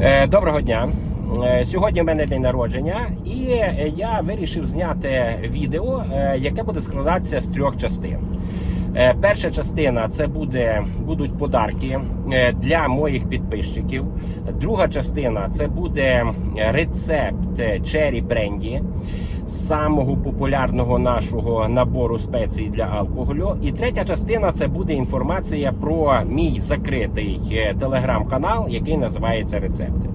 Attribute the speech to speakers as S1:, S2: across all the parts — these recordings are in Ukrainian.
S1: Е, Доброго дня. Е, Сьогодні в мене день народження, і е, я вирішив зняти відео, яке буде складатися з трьох частин. Е, Перша частина це буде, будуть подарки е, для моїх підписчиків. Друга частина це буде рецепт Cherry бренді, самого популярного нашого набору спецій для алкоголю. І третя частина це буде інформація про мій закритий е, телеграм-канал, який називається Рецепти.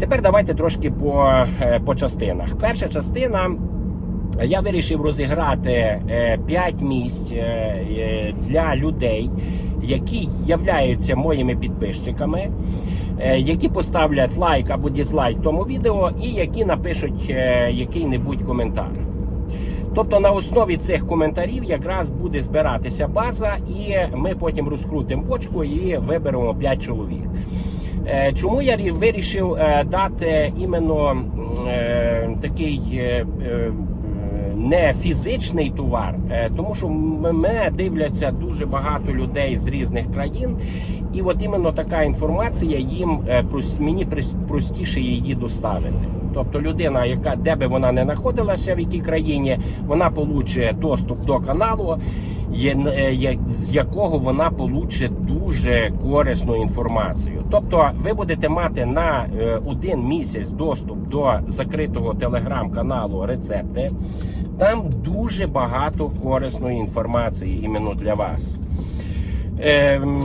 S1: Тепер давайте трошки по, по частинах. Перша частина. Я вирішив розіграти 5 місць е, е, для людей, які являються моїми підписчиками, е, які поставлять лайк або дізлайк тому відео, і які напишуть е, який-небудь коментар. Тобто на основі цих коментарів якраз буде збиратися база, і ми потім розкрутимо почку і виберемо 5 чоловік. Е, Чому я вирішив е, дати іменно е, такий е, е, не фізичний товар, Е, тому що мене дивляться дуже багато людей з різних країн, і от іменно така інформація їм е, мені простіше її доставити. Тобто людина, яка де би вона не знаходилася, в якій країні, вона получить доступ до каналу, е, з якого вона получить дуже корисну інформацію. Тобто, ви будете мати на е, один місяць доступ до закритого телеграм-каналу рецепти. Там дуже багато корисної інформації іменно для вас. Ем,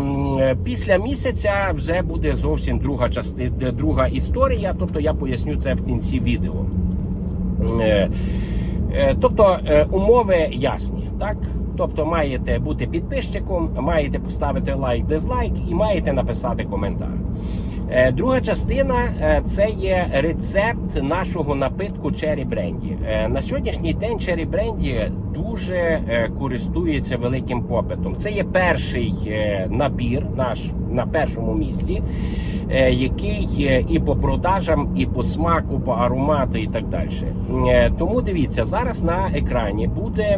S1: Після місяця вже буде зовсім друга частина, друга історія. Тобто я поясню це в кінці відео. Е, е, Тобто е, умови ясні, так? Тобто маєте бути підписчиком, маєте поставити лайк, дизлайк і маєте написати коментар. Е, Друга частина е, це є рецепт нашого напитку Cherry. Е, На сьогоднішній день Cherry Brandy дуже е, користується великим попитом. Це є перший набір наш на першому місці, який і по продажам, і по смаку, по аромату, і так далі. Тому дивіться, зараз на екрані буде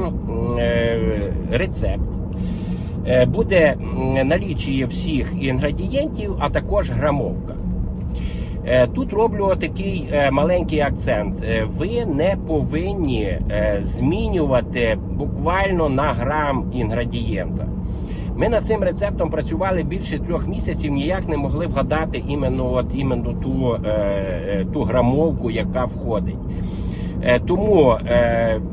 S1: рецепт. Е, буде налічує всіх інгредієнтів, а також грамовка. Е, Тут роблю такий е, маленький акцент. Ви не повинні змінювати буквально на грам інгредієнта. Ми над цим рецептом працювали більше трьох місяців, ніяк не могли вгадати іменно, от, іменно ту, ту грамовку, яка входить. Е, Тому е,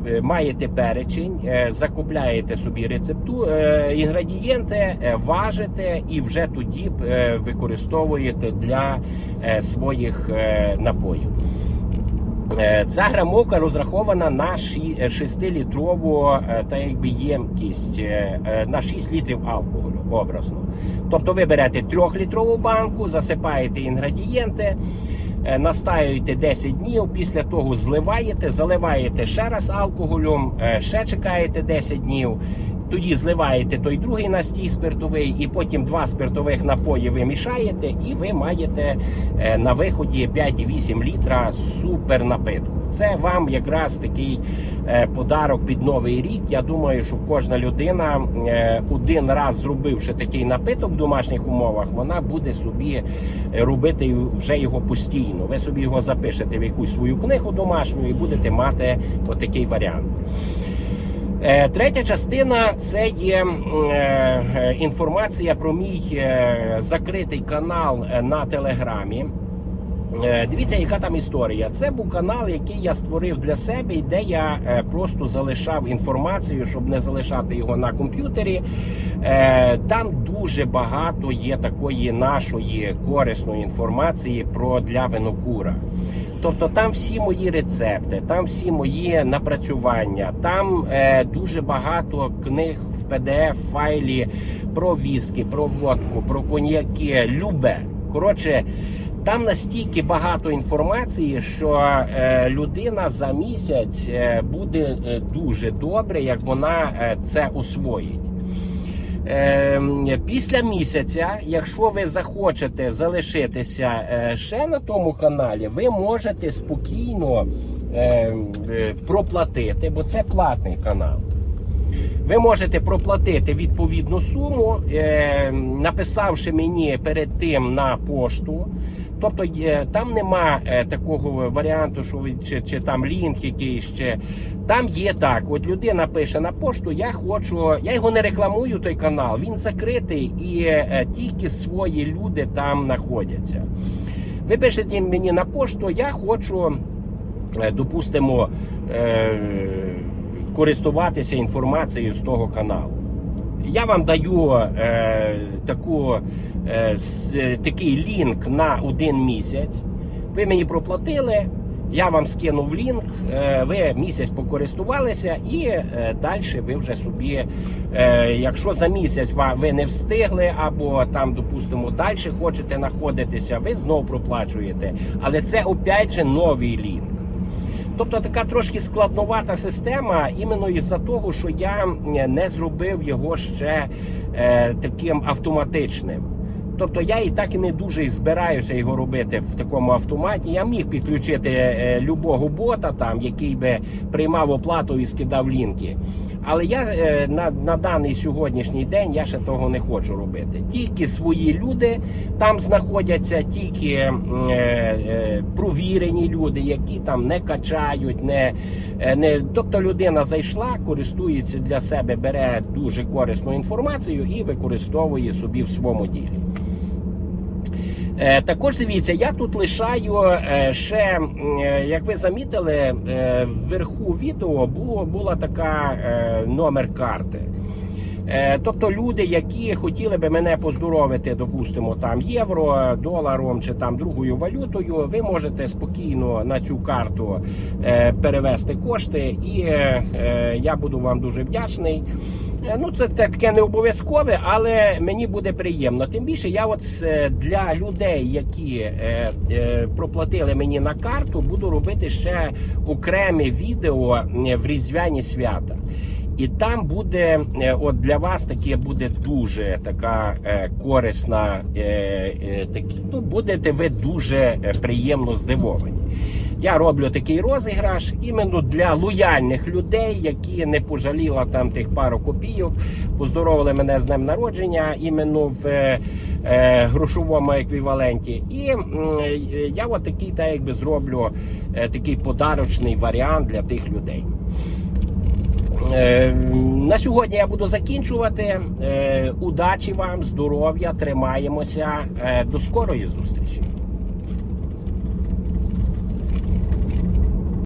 S1: е, маєте перечень, закупляєте собі рецепту, інгредієнти, важите і вже тоді використовуєте для своїх напоїв. Ця грамовка розрахована на 6-літрову та якби ємкість на 6 літрів алкоголю образно. Тобто ви берете 3-літрову банку, засипаєте інгредієнти, настаюєте 10 днів, після того зливаєте, заливаєте ще раз алкоголем, е, ще чекаєте 10 днів. Тоді зливаєте той другий настій спиртовий, і потім два спиртових напої ви мішаєте, і ви маєте е, на виході 5,8 літра супер напитку. Це вам якраз такий е, подарок під новий рік. Я думаю, що кожна людина е, один раз зробивши такий напиток в домашніх умовах, вона буде собі робити вже його постійно. Ви собі його запишете в якусь свою книгу домашню і будете мати отакий варіант. Е, Третя частина це є е, е, інформація про мій закритий канал на телеграмі. Дивіться, яка там історія. Це був канал, який я створив для себе, і де я просто залишав інформацію, щоб не залишати його на комп'ютері. Там дуже багато є такої нашої корисної інформації про для винокура. Тобто там всі мої рецепти, там всі мої напрацювання, там е, дуже багато книг в pdf файлі про віскі, про водку, про коньяки, любе. Коротше, там настільки багато інформації, що е, людина за місяць е, буде е, дуже добре, як вона е, це освоїть. Е, Після місяця, якщо ви захочете залишитися е, ще на тому каналі, ви можете спокійно е, е, проплатити, бо це платний канал. Ви можете проплатити відповідну суму, е, написавши мені перед тим на пошту. Тобто є- там нема е, такого варіанту, що ви чи, чи там лінк якийсь ще. Там є так: от людина пише на пошту, я хочу, я його не рекламую, той канал, він закритий і е, тільки свої люди там знаходяться. Ви пишете мені на пошту, я хочу, е, допустимо, е, користуватися інформацією з того каналу. Я вам даю е, таку, е, такий лінк на один місяць. Ви мені проплатили, я вам скинув лінк, е, ви місяць покористувалися, і е, далі ви вже собі, е, якщо за місяць ви не встигли, або там, допустимо, далі хочете знаходитися, ви знову проплачуєте. Але це опять же новий лінк. Тобто така трошки складновата система, іменно із-за того, що я е, не зробив його ще е, таким автоматичним. Тобто я і так і не дуже збираюся його робити в такому автоматі. Я міг підключити е, любого бота, там, який би приймав оплату і скидав лінки. Але я е, на, на даний сьогоднішній день я ще того не хочу робити. Тільки свої люди там знаходяться, тільки е, е, провірені люди, які там не качають, не, е, не тобто людина зайшла, користується для себе, бере дуже корисну інформацію і використовує собі в своєму ділі. Е, Також дивіться, я тут лишаю е, ще, е, як ви замітили, вверху відео було, була така номер карти. Тобто люди, які хотіли би мене поздоровити, допустимо, там євро, доларом чи там другою валютою, ви можете спокійно на цю карту перевести кошти, і я буду вам дуже вдячний. Е, Ну, це таке не обов'язкове, але мені буде приємно. Тим більше, я от е, для людей, які е, проплатили мені на карту, буду робити ще окреме відео в різдвяні свята. І там буде от для вас таке буде дуже така корисна. Такі, ну, будете ви дуже приємно здивовані. Я роблю такий розіграш іменно для лояльних людей, які не пожаліла там тих пару копійок, поздоровили мене з днем народження іменно в е, е, грошовому еквіваленті. І е, я от такий так якби зроблю е, такий подарочний варіант для тих людей. Е, На сьогодні я буду закінчувати. Е, Удачі вам, здоров'я, тримаємося. Е, До скорої зустрічі.